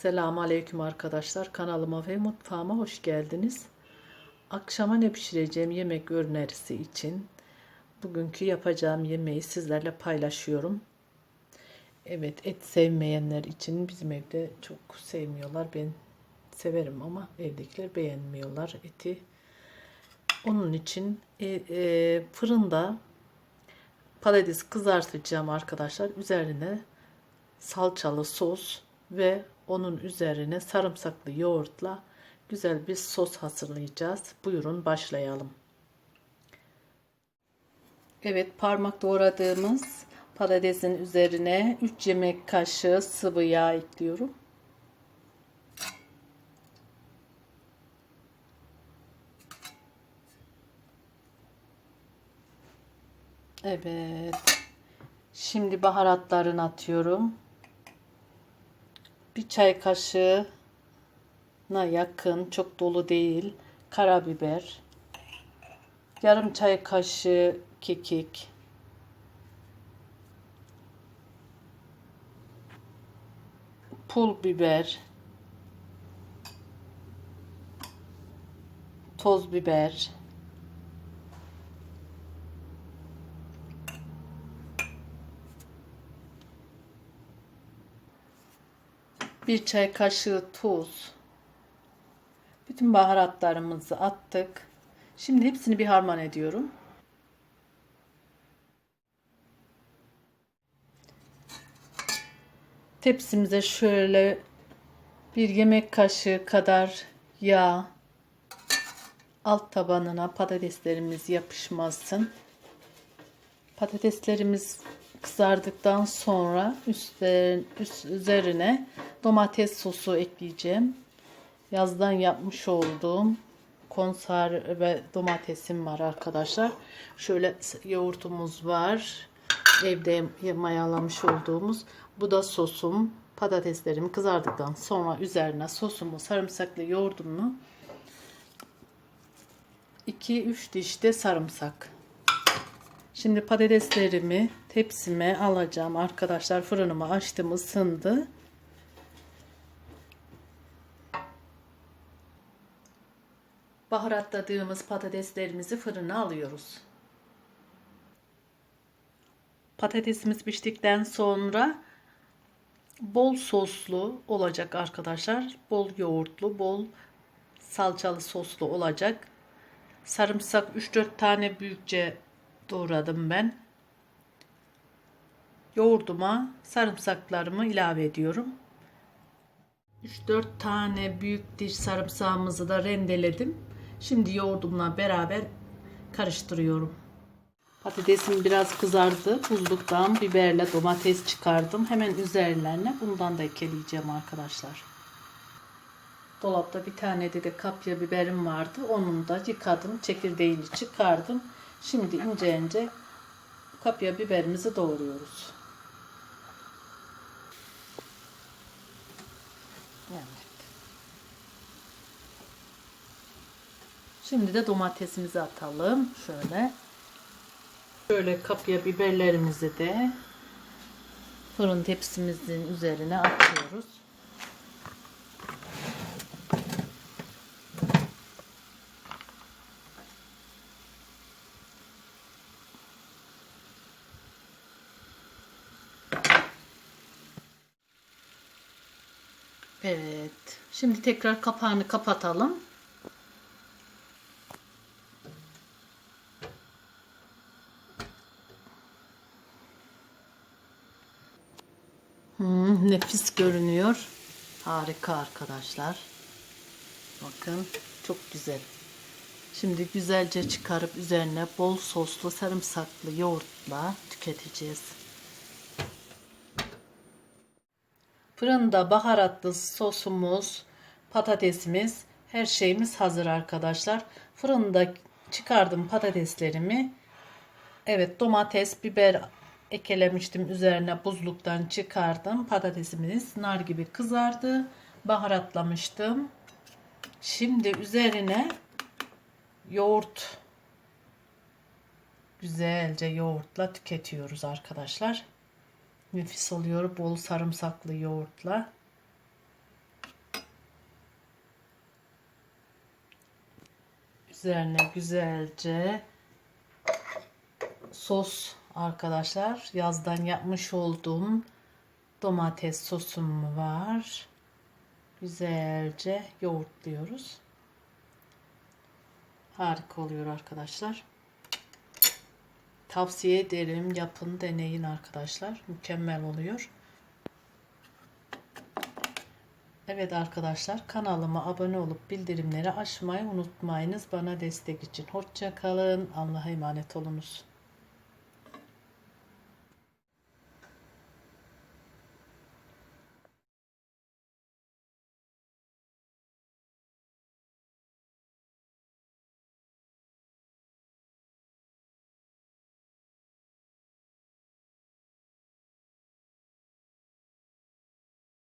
Selamun Aleyküm arkadaşlar. Kanalıma ve mutfağıma hoş geldiniz. Akşama ne pişireceğim yemek önerisi için bugünkü yapacağım yemeği sizlerle paylaşıyorum. Evet et sevmeyenler için bizim evde çok sevmiyorlar. Ben severim ama evdekiler beğenmiyorlar eti. Onun için e, e, fırında patates kızartacağım arkadaşlar. Üzerine salçalı sos ve onun üzerine sarımsaklı yoğurtla güzel bir sos hazırlayacağız. Buyurun başlayalım. Evet parmak doğradığımız patatesin üzerine 3 yemek kaşığı sıvı yağ ekliyorum. Evet. Şimdi baharatlarını atıyorum. Bir çay kaşığına yakın, çok dolu değil, karabiber. Yarım çay kaşığı kekik. Pul biber. Toz biber. Bir çay kaşığı tuz. Bütün baharatlarımızı attık. Şimdi hepsini bir harman ediyorum. Tepsimize şöyle bir yemek kaşığı kadar yağ alt tabanına patateslerimiz yapışmasın. Patateslerimiz kızardıktan sonra üstlerine, üst, üzerine domates sosu ekleyeceğim. Yazdan yapmış olduğum konserve domatesim var arkadaşlar. Şöyle yoğurtumuz var. Evde mayalamış olduğumuz. Bu da sosum. Patateslerim kızardıktan sonra üzerine sosumu, sarımsaklı yoğurdumu 2-3 diş de sarımsak. Şimdi patateslerimi tepsime alacağım arkadaşlar. Fırınımı açtım ısındı. Baharatladığımız patateslerimizi fırına alıyoruz. Patatesimiz piştikten sonra bol soslu olacak arkadaşlar. Bol yoğurtlu, bol salçalı soslu olacak. Sarımsak 3-4 tane büyükçe doğradım ben. Yoğurduma sarımsaklarımı ilave ediyorum. 3-4 tane büyük diş sarımsağımızı da rendeledim. Şimdi yoğurdumla beraber karıştırıyorum. Patatesim biraz kızardı. Buzluktan biberle domates çıkardım. Hemen üzerlerine bundan da ekleyeceğim arkadaşlar. Dolapta bir tane de, de kapya biberim vardı. Onun da yıkadım. Çekirdeğini çıkardım. Şimdi ince ince kapya biberimizi doğruyoruz. Evet. Şimdi de domatesimizi atalım. Şöyle. Şöyle kapya biberlerimizi de fırın tepsimizin üzerine atıyoruz. Evet. Şimdi tekrar kapağını kapatalım. Hmm, nefis görünüyor. Harika arkadaşlar. Bakın çok güzel. Şimdi güzelce çıkarıp üzerine bol soslu sarımsaklı yoğurtla tüketeceğiz. Fırında baharatlı sosumuz, patatesimiz, her şeyimiz hazır arkadaşlar. Fırında çıkardım patateslerimi. Evet domates, biber ekelemiştim üzerine buzluktan çıkardım. Patatesimiz nar gibi kızardı. Baharatlamıştım. Şimdi üzerine yoğurt güzelce yoğurtla tüketiyoruz arkadaşlar. Nefis oluyor bol sarımsaklı yoğurtla. Üzerine güzelce sos arkadaşlar. Yazdan yapmış olduğum domates sosum var. Güzelce yoğurtluyoruz. Harika oluyor arkadaşlar. Tavsiye ederim. Yapın, deneyin arkadaşlar. Mükemmel oluyor. Evet arkadaşlar kanalıma abone olup bildirimleri açmayı unutmayınız bana destek için. Hoşça kalın. Allah'a emanet olunuz.